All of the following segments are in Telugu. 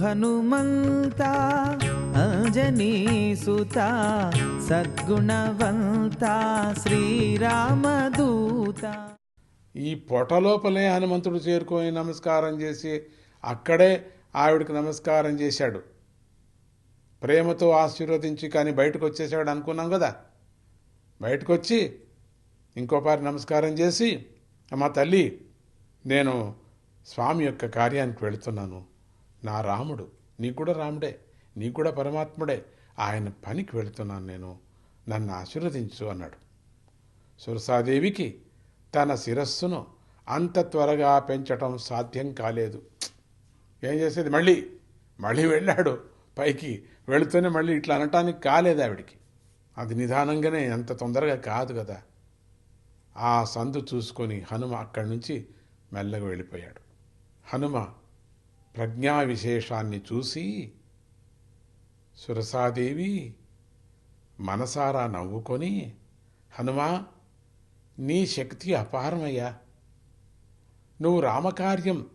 హనుమంతా అంజనీ సుత సద్గుణవంత శ్రీరామదూత. ఈ పొటలోపలే హనుమంతుడు చేరుకొని నమస్కారం చేసి అక్కడే ఆవిడకి నమస్కారం చేశాడు. ప్రేమతో ఆశీర్వదించి కానీ బయటకు వచ్చేసాడు అనుకున్నాం కదా. బయటకు వచ్చి ఇంకోపారి నమస్కారం చేసి మా తల్లి నేను స్వామి యొక్క కార్యానికి వెళుతున్నాను. నా రాముడు నీ కూడా రాముడే నీ కూడా పరమాత్ముడే. ఆయన పనికి వెళుతున్నాను నేను. నన్ను ఆశీర్వదించు అన్నాడు. సురసాదేవికి తన శిరస్సును అంత త్వరగా పెంచటం సాధ్యం కాలేదు. ఏం చేసేది? మళ్ళీ మళ్ళీ వెళ్ళాడు. పైకి వెళుతూనే మళ్ళీ ఇట్లా అనటానికి కాలేదు ఆవిడికి. అది నిదానంగానే అంత తొందరగా కాదు కదా. ఆ సందు చూసుకొని హనుమ అక్కడి నుంచి మెల్లగా వెళ్ళిపోయాడు. హనుమ ప్రజ్ఞా విశేషాన్ని చూసి సురసాదేవి మనసారా నవ్వుకొని హనుమా నీ శక్తి అపారమయ్యా. నువ్వు రామకార్యం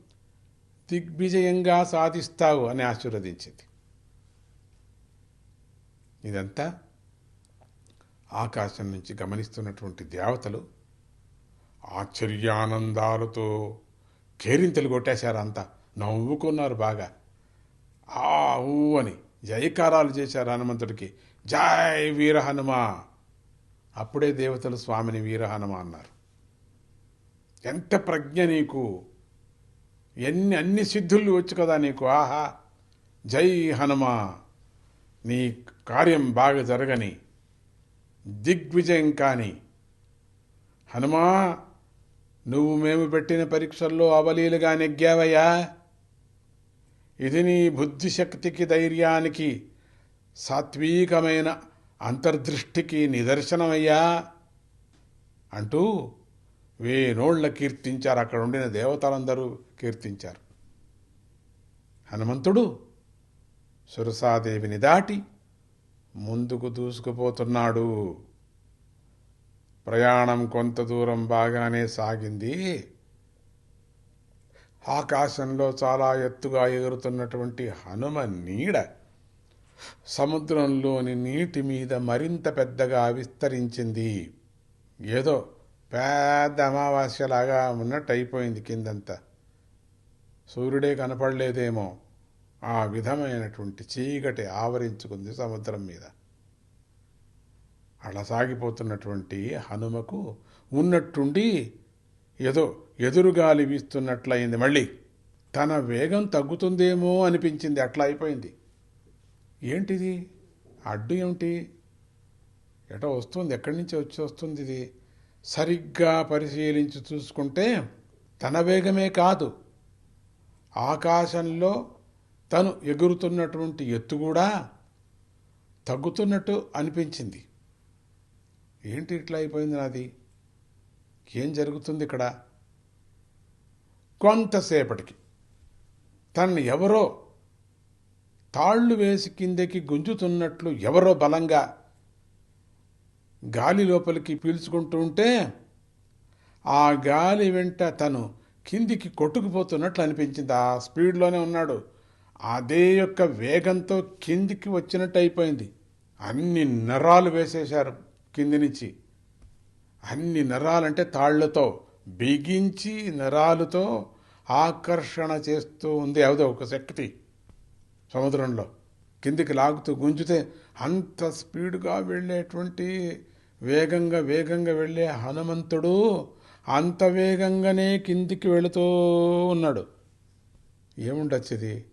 దిగ్విజయంగా సాధిస్తావు అని ఆశీర్వదించింది. ఇదంతా ఆకాశం నుంచి గమనిస్తున్నటువంటి దేవతలు ఆశ్చర్యానందాలతో కేరింతలు కొట్టేశారంతా నవ్వుకున్నారు బాగా. ఆ ఊ అని జయకారాలు చేశారు హనుమంతుడికి. జై వీర హనుమ. అప్పుడే దేవతలు స్వామిని వీర హనుమ అన్నారు. ఎంత ప్రజ్ఞ నీకు. ఎన్ని అన్ని సిద్ధులు వచ్చు కదా నీకు. ఆహా జై హనుమ. నీ కార్యం బాగా జరగని. దిగ్విజయం కాని. హనుమా నువ్వు మేము పెట్టిన పరీక్షల్లో అవలీలుగా నెగ్గావయ్యా. ఇది నీ బుద్ధిశక్తికి ధైర్యానికి సాత్వీకమైన అంతర్దృష్టికి నిదర్శనమయ్యా అంటూ వేనోళ్ళ కీర్తించారు. అక్కడ ఉండిన దేవతలందరూ కీర్తించారు. హనుమంతుడు సురసాదేవిని దాటి ముందుకు దూసుకుపోతున్నాడు. ప్రయాణం కొంత దూరం బాగానే సాగింది. ఆకాశంలో చాలా ఎత్తుగా ఎగురుతున్నటువంటి హనుమ నీడ సముద్రంలోని నీటి మీద మరింత పెద్దగా విస్తరించింది. ఏదో పెద్ద అమావాస్యలాగా ఉన్నట్టు అయిపోయింది కిందంతా. సూర్యుడే కనపడలేదేమో. ఆ విధమైనటువంటి చీకటి ఆవరించుకుంది సముద్రం మీద. అలా సాగిపోతున్నటువంటి హనుమకు ఉన్నట్టుండి ఏదో ఎదురుగాలి వీస్తున్నట్లయింది. మళ్ళీ తన వేగం తగ్గుతుందేమో అనిపించింది. అట్లా అయిపోయింది. ఏంటిది? అడ్డు ఏమిటి? ఎటో వస్తుంది? ఎక్కడి నుంచి వచ్చి వస్తుంది ఇది? సరిగ్గా పరిశీలించి చూసుకుంటే తన వేగమే కాదు. ఆకాశంలో తను ఎగురుతున్నటువంటి ఎత్తు కూడా తగ్గుతున్నట్టు అనిపించింది. ఏంటి ఇట్లా అయిపోయింది నాది? ఏం జరుగుతుంది ఇక్కడ? కొంతసేపటికి తనని ఎవరో తాళ్ళు వేసి కిందకి గుంజుతున్నట్లు ఎవరో బలంగా గాలి లోపలికి పీల్చుకుంటూ ఉంటే ఆ గాలి వెంట తను కిందికి కొట్టుకుపోతున్నట్లు అనిపించింది. ఆ స్పీడ్లోనే ఉన్నాడు. అదే యొక్క వేగంతో కిందికి వచ్చినట్టు అయిపోయింది. అన్ని నరాలు వేసేశారు కింది నుంచి. అన్ని నరాలంటే తాళ్ళతో బిగించి నరాలతో ఆకర్షణ చేస్తూ ఉంది. అవదో ఒక శక్తి సముద్రంలో. కిందికి లాగుతూ గుంజితే అంత స్పీడ్గా వెళ్ళేటువంటి వేగంగా వేగంగా వెళ్ళే హనుమంతుడు అంత వేగంగానే కిందికి వెళుతూ ఉన్నాడు. ఏముండొచ్చేది?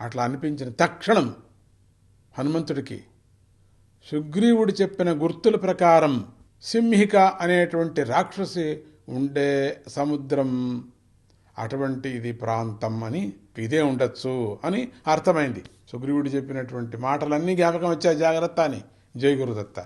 అట్లా అనిపించిన తక్షణం హనుమంతుడికి సుగ్రీవుడు చెప్పిన గుర్తుల ప్రకారం సింహిక అనేటువంటి రాక్షసి ఉండే సముద్రం. అటువంటి ఇది ప్రాంతం అని ఇదే ఉండొచ్చు అని అర్థమైంది. సుగ్రీవుడు చెప్పినటువంటి మాటలన్నీ జ్ఞాపకం వచ్చాయి జాగ్రత్త అని. జయగురుదత్త